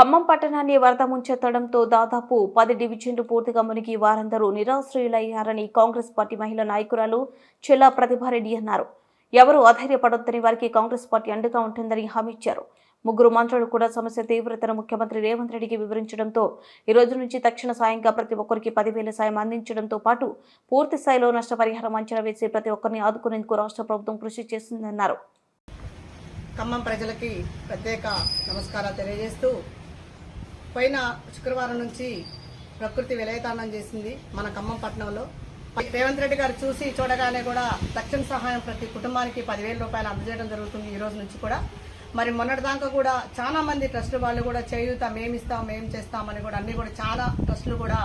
ఖమ్మం పట్టణాన్ని వరద ముంచెత్తడంతో దాదాపు పది డివిజన్లు పూర్తిగా మునిగి వారందరూ నిరాశ్రయులయ్యారని కాంగ్రెస్ పార్టీ మహిళా నాయకురాలు చెల్లా ప్రతిభారెడ్డి అన్నారు. ఎవరూ అధైర్యపడొద్దని వారికి కాంగ్రెస్ పార్టీ అండగా ఉంటుందని హామీ ఇచ్చారు. ముగ్గురు మంత్రులు కూడా సమస్య తీవ్రతను ముఖ్యమంత్రి రేవంత్ రెడ్డికి వివరించడంతో ఈ రోజు నుంచి తక్షణ సాయంగా ప్రతి ఒక్కరికి పదివేల సాయం అందించడంతో పాటు పూర్తి స్థాయిలో నష్టపరిహారం అంచనా వేసి ప్రతి ఒక్కరిని ఆదుకునేందుకు రాష్ట్ర ప్రభుత్వం కృషి చేస్తుందన్నారు. ఖమ్మం ప్రజలకి ప్రత్యేక నమస్కారాలు తెలియజేస్తూ పోయిన శుక్రవారం నుంచి ప్రకృతి విలయతాండం చేసింది మన ఖమ్మం పట్టణంలో. రేవంత్ రెడ్డి గారు చూసి చూడగానే కూడా తక్షణ సహాయం ప్రతి కుటుంబానికి పదివేల రూపాయలు అందజేయడం జరుగుతుంది ఈ రోజు నుంచి కూడా. మరి మొన్నటిదాకా కూడా చాలా మంది ట్రస్టులు వాళ్ళు కూడా చేయూత మేమిస్తాం మేం చేస్తామని కూడా అన్ని కూడా చాలా ట్రస్టులు కూడా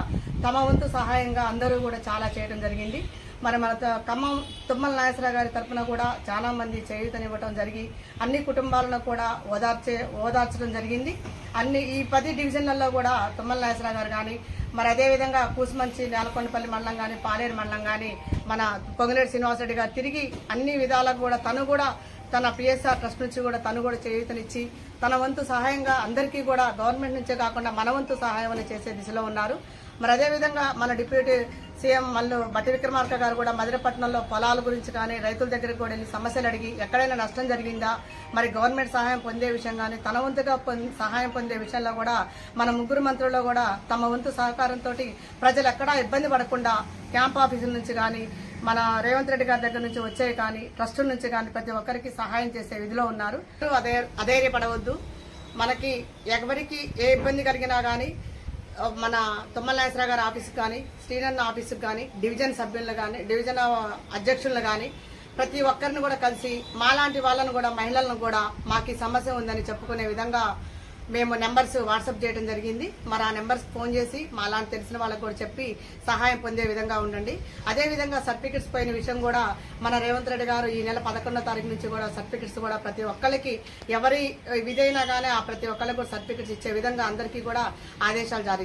తమ వంతు సహాయంగా అందరూ కూడా చాలా చేయడం జరిగింది. మరి మన త- ఖమ్మం తుమ్మల నాగేశ్వర గారి తరఫున కూడా చాలా మంది చేయూతనివ్వటం జరిగి అన్ని కుటుంబాలను కూడా ఓదార్చే ఓదార్చడం జరిగింది. అన్ని ఈ పది డివిజన్లలో కూడా తుమ్మల నాగేశ్వర గారు కానీ మరి అదేవిధంగా కూసుమంచి నేలకొండపల్లి మండలం కానీ పాలేరు మండలం కానీ మన పొంగులేరు శ్రీనివాసరెడ్డి గారు తిరిగి అన్ని విధాలకు కూడా తను కూడా తన పిఎస్ఆర్ ట్రస్ట్ నుంచి కూడా తను కూడా చేయూతనిచ్చి తన వంతు సహాయంగా అందరికీ కూడా గవర్నమెంట్ నుంచే కాకుండా మన వంతు సహాయం అని చేసే దిశలో ఉన్నారు. మరి అదేవిధంగా మన డిప్యూటీ సీఎం మల్లు బట్టి విక్రమార్క గారు కూడా మధురపట్నంలో పొలాల గురించి కానీ రైతుల దగ్గరికి కూడా వెళ్ళి సమస్యలు అడిగి ఎక్కడైనా నష్టం జరిగిందా? మరి గవర్నమెంట్ సహాయం పొందే విషయం కానీ తన వంతుగా సహాయం పొందే విషయంలో కూడా మన ముగ్గురు మంత్రుల్లో కూడా తమ వంతు సహకారంతో ప్రజలు ఎక్కడా ఇబ్బంది పడకుండా క్యాంప్ ఆఫీసుల నుంచి కానీ మన రేవంత్ రెడ్డి గారి దగ్గర నుంచి వచ్చే కానీ ట్రస్టుల నుంచి కానీ ప్రతి ఒక్కరికి సహాయం చేసే విధిలో ఉన్నారు. అదే అధైర్యపడవద్దు. మనకి ఎవరికి ఏ ఇబ్బంది కలిగినా కానీ మన తుమ్మల నాగేశ్వరరావు గారి ఆఫీస్కి కానీ శ్రీనన్న ఆఫీస్కి కానీ డివిజన్ సభ్యులను కానీ డివిజన్ అధ్యక్షులను కానీ ప్రతి ఒక్కరిని కూడా కలిసి మాలాంటి వాళ్ళను కూడా మహిళలను కూడా మాకు సమస్య ఉందని చెప్పుకునే విధంగా మేము నెంబర్స్ వాట్సాప్ చేయడం జరిగింది. మరి ఆ నెంబర్స్ ఫోన్ చేసి మాలాంటి తెలిసిన వాళ్ళకు కూడా చెప్పి సహాయం పొందే విధంగా ఉండండి. అదేవిధంగా సర్టిఫికెట్స్ పోయిన విషయం కూడా మన రేవంత్ రెడ్డి గారు ఈ నెల పదకొండో తారీఖు నుంచి కూడా సర్టిఫికెట్స్ కూడా ప్రతి ఒక్కరికి ఎవరి విధైనా కానీ ఆ ప్రతి ఒక్కరికి కూడా సర్టిఫికెట్స్ ఇచ్చే విధంగా అందరికీ కూడా ఆదేశాలు జారీ